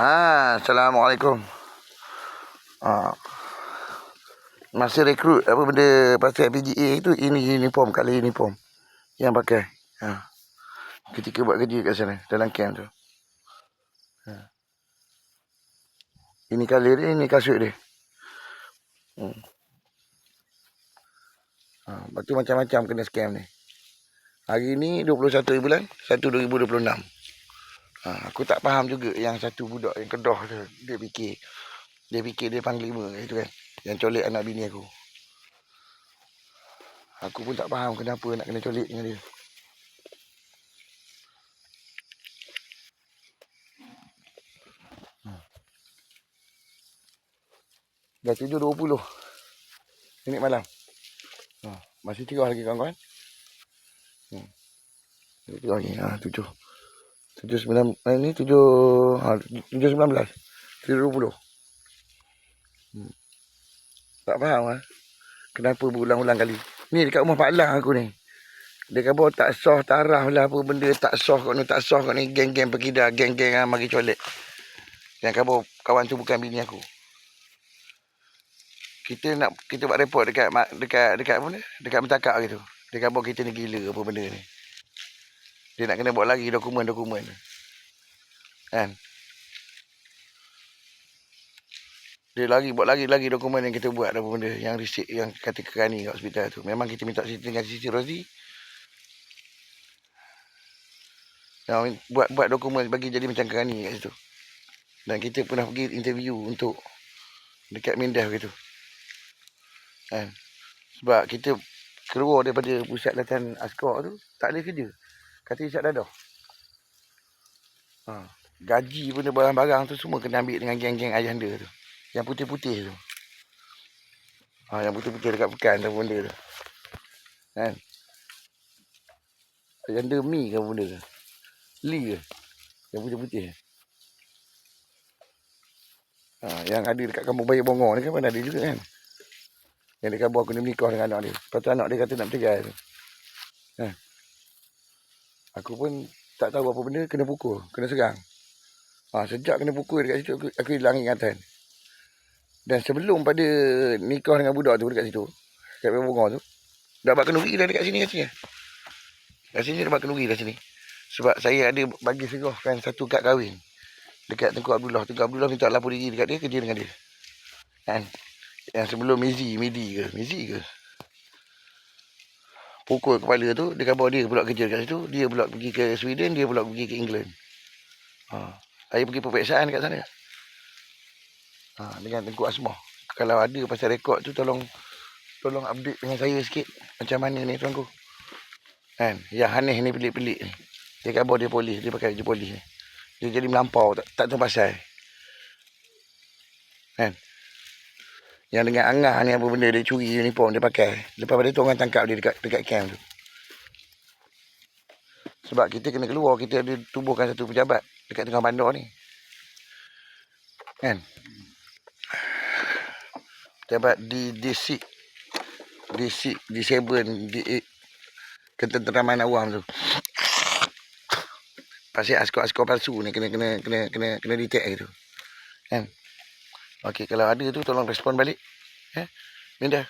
Ha, Assalamualaikum. Ha. Masa rekrut apa benda pasal PGA tu ini uniform kali uniform yang pakai. Ha. Ketika buat kerja kat sana dalam camp tu. Ha. Ini kali dia, ini kasut dia. Hmm. Ha, lepas tu macam-macam kena scam ni. Hari ni 21 bulan 1 2026. Ha, aku tak faham juga yang satu budak yang kedah tu. Dia fikir. Dia fikir dia panglima itu kan. Yang colek anak bini aku. Aku pun tak faham kenapa nak kena colek dengan dia. Ha. Dah 7.20. Minit malam. Ha, masih tiga lagi kawan-kawan. Hmm. Tiga lagi. Ha, tujuh. Tujuh sembilan. Eh, tujuh. Ha, tujuh sembilan belas. Tujuh dua puluh. Hmm. Tak faham lah. Kenapa berulang-ulang kali. Ni dekat rumah Pak Lang aku ni. Dia kata tak sah taraf lah apa benda tak sah kat ni tak sah kat ni geng-geng perkida geng-geng ah mari colek. Yang kata kawan tu bukan bini aku. Kita nak kita buat report dekat dekat dekat ni? Dekat mentakak gitu. Dia kata kita ni gila apa benda ni. Dia nak kena buat lagi dokumen-dokumen. Kan? Dia lagi buat lagi lagi dokumen yang kita buat apa benda yang risik yang kata kerani kat hospital tu. Memang kita minta cerita dengan Siti Rozi. Yang buat buat dokumen bagi jadi macam kerani kat situ. Dan kita pernah pergi interview untuk dekat Mindah gitu. Kan? Sebab kita keluar daripada pusat latihan askar tu tak boleh kerja. Kata Isyad Dadah. Ha. Gaji pun dia barang-barang tu semua kena ambil dengan geng-geng ayahanda tu. Yang putih-putih tu. Ha, yang putih-putih dekat pekan tu benda tu. Kan? Ayahanda mi ke benda tu? Li ke? Yang putih-putih. Ha, yang ada dekat kampung Bayi Bongor ni kan mana ada juga kan? Yang dia khabar aku nak menikah dengan anak dia. Lepas tu anak dia kata nak bercerai tu. Ha. Aku pun tak tahu apa benda kena pukul, kena serang. Ha, sejak kena pukul dekat situ aku, aku hilang ingatan. Dan sebelum pada nikah dengan budak tu dekat situ, dekat Bongor tu, dah buat kenduri dah dekat sini kat sini. Kat sini dah buat kenduri kat sini. Sebab saya ada bagi serahkan satu kad kahwin dekat Tengku Abdullah. Tengku Abdullah minta lapor diri dekat dia, kerja dengan dia. Kan? Yang sebelum Mizi, Midi ke? Mizi ke? Pukul kepala tu, dia khabar dia pula kerja dekat situ. Dia pula pergi ke Sweden, dia pula pergi ke England. Ha. Saya pergi peperiksaan dekat sana. Ha, dengan Tengku Asmah. Kalau ada pasal rekod tu, tolong tolong update dengan saya sikit. Macam mana ni tuanku. Kan? Yang Hanif ni pelik-pelik ni. Dia khabar dia polis, dia pakai baju polis ni. Dia jadi melampau, tak, tak tahu pasal. Kan? Yang dengan Angah ni apa benda dia curi uniform dia pakai. Lepas pada tu orang tangkap dia dekat dekat camp tu. Sebab kita kena keluar, kita ada tubuhkan satu pejabat dekat tengah bandar ni. Kan? Pejabat di D6 D6 D7 D8 ketenteraman awam tu. Pasal askar-askar palsu ni kena kena kena kena kena detect gitu. Kan? Okey, kalau ada tu tolong respon balik. Eh? Minda.